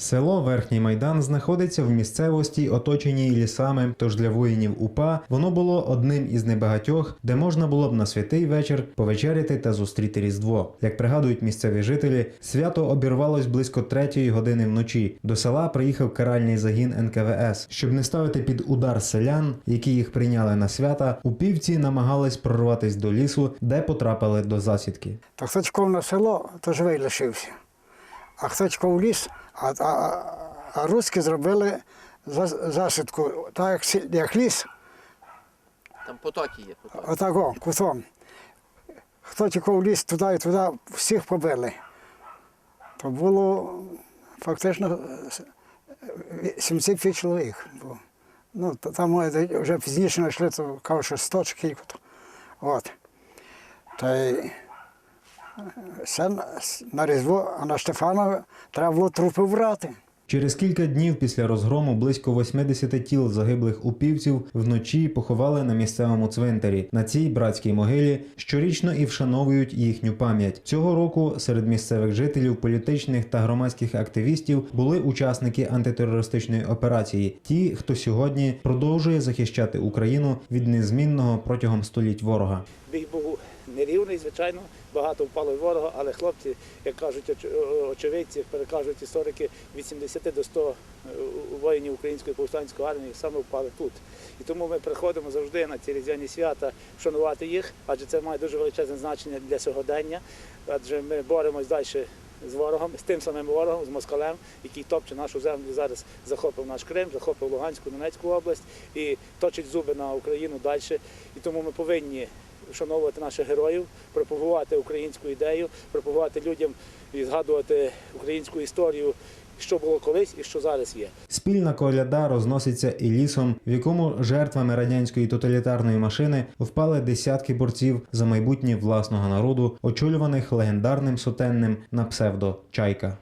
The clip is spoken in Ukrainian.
Село Верхній Майдан знаходиться в місцевості, оточеній лісами. Тож для воїнів УПА воно було одним із небагатьох, де можна було б на святий вечір повечеряти та зустріти Різдво. Як пригадують місцеві жителі, свято обірвалось близько третьої години вночі. До села приїхав каральний загін НКВС. Щоб не ставити під удар селян, які їх прийняли на свята, упівці намагались прорватися до лісу, де потрапили до засідки. То хто на село, то живий лишився. А хто чекав в ліс, а, а, а, руські зробили засідку, так як, як ліс, Там потоки є. Потоки. отако, кутом. Хто чекав в ліс туди і туди, всіх побили. То було фактично е, 70 чоловік. Було. Ну, там вже пізніше знайшли, то кажуть, що 100 чи кілько. то. От. Та й на- на Різдво, а на Штефана треба було трупи врати. Через кілька днів після розгрому близько 80 тіл загиблих упівців вночі поховали на місцевому цвинтарі. На цій братській могилі щорічно і вшановують їхню пам'ять. Цього року серед місцевих жителів, політичних та громадських активістів були учасники антитерористичної операції. Ті, хто сьогодні продовжує захищати Україну від незмінного протягом століть ворога. Нерівний, звичайно, багато впало ворога, але хлопці, як кажуть очевидці, перекажуть історики, від 70 до 100 воїнів української повстанської армії саме впали тут. І тому ми приходимо завжди на ці різдвяні свята вшанувати їх, адже це має дуже величезне значення для сьогодення, адже ми боремось далі з ворогом, з тим самим ворогом, з москалем, який топче нашу землю зараз, захопив наш Крим, захопив Луганську, Донецьку область і точить зуби на Україну далі. І тому ми повинні вшановувати наших героїв, пропагувати українську ідею, пропагувати людям і згадувати українську історію, що було колись і що зараз є. Спільна коляда розноситься і лісом, в якому жертвами радянської тоталітарної машини впали десятки борців за майбутнє власного народу, очолюваних легендарним сотенним на псевдо Чайка.